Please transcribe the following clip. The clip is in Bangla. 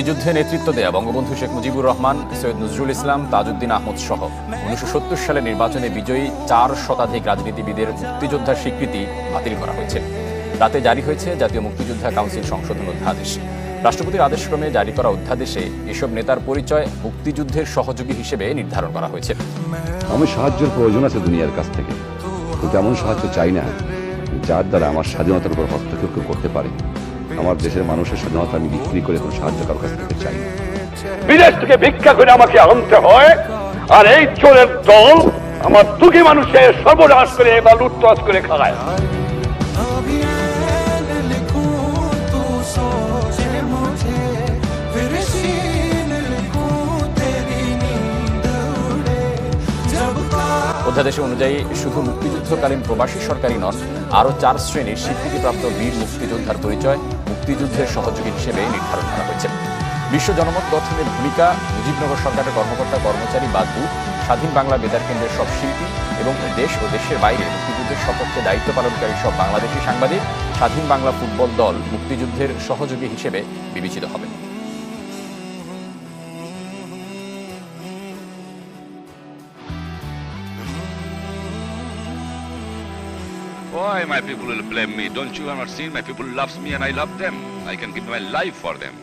মুক্তিযুদ্ধে নেতৃত্ব দেয়া বঙ্গবন্ধু শেখ মুজিবুর রহমান, সৈয়দ নজরুল ইসলাম, তাজউদ্দিন আহমদ সহ। উনিশশো সত্তর সালে নির্বাচনে বিজয়ী চার শতাধিক রাজনীতিবিদের মুক্তিযোদ্ধার স্বীকৃতি বাতিল করা হয়েছে। রাতে জারি হয়েছে জাতীয় মুক্তিযোদ্ধা কাউন্সিল সংশোধন অধ্যাদেশ। রাষ্ট্রপতির আদেশক্রমে জারি করা অধ্যাদেশে এসব নেতার পরিচয় মুক্তিযুদ্ধের সহযোগী হিসেবে নির্ধারণ করা হয়েছে। আমি সাহায্যের প্রয়োজন আছে দুনিয়ার কাছ থেকে। তেমন সাহায্য চাই না। যার দ্বারা আমার স্বাধীনতার উপর হস্তক্ষেপ করতে পারে। আমার দেশের মানুষের স্বাধীনতা আমি বিক্রি করে কোনো সাহায্য কারও কাছ থেকে চাই বিদেশ থেকে ভিক্ষা করে আমাকে আনতে হয়, আর এই চোরের দল আমার দুঃখী মানুষের সর্বনাশ করে বা লুটতরাজ করে খায়। অধ্যাদেশ অনুযায়ী শুধু মুক্তিযুদ্ধকালীন প্রবাসী সরকারি নন, আরও চার শ্রেণির স্বীকৃতিপ্রাপ্ত বীর মুক্তিযোদ্ধার পরিচয় মুক্তিযুদ্ধের সহযোগী হিসেবে নির্ধারণ করা হয়েছে। বিশ্ব জনমত গঠনের ভূমিকা মুজিবনগর সরকারের কর্মকর্তা কর্মচারী বা দূত স্বাধীন বাংলা বেতার কেন্দ্রের সব শিল্পী এবং দেশ ও দেশের বাইরে মুক্তিযুদ্ধের সপক্ষে দায়িত্ব পালনকারী সব বাংলাদেশি সাংবাদিক, স্বাধীন বাংলা ফুটবল দল মুক্তিযুদ্ধের সহযোগী হিসেবে বিবেচিত হবে। Why my people will blame me? Don't you ever see my people loves me and I love them? I can give my life for them.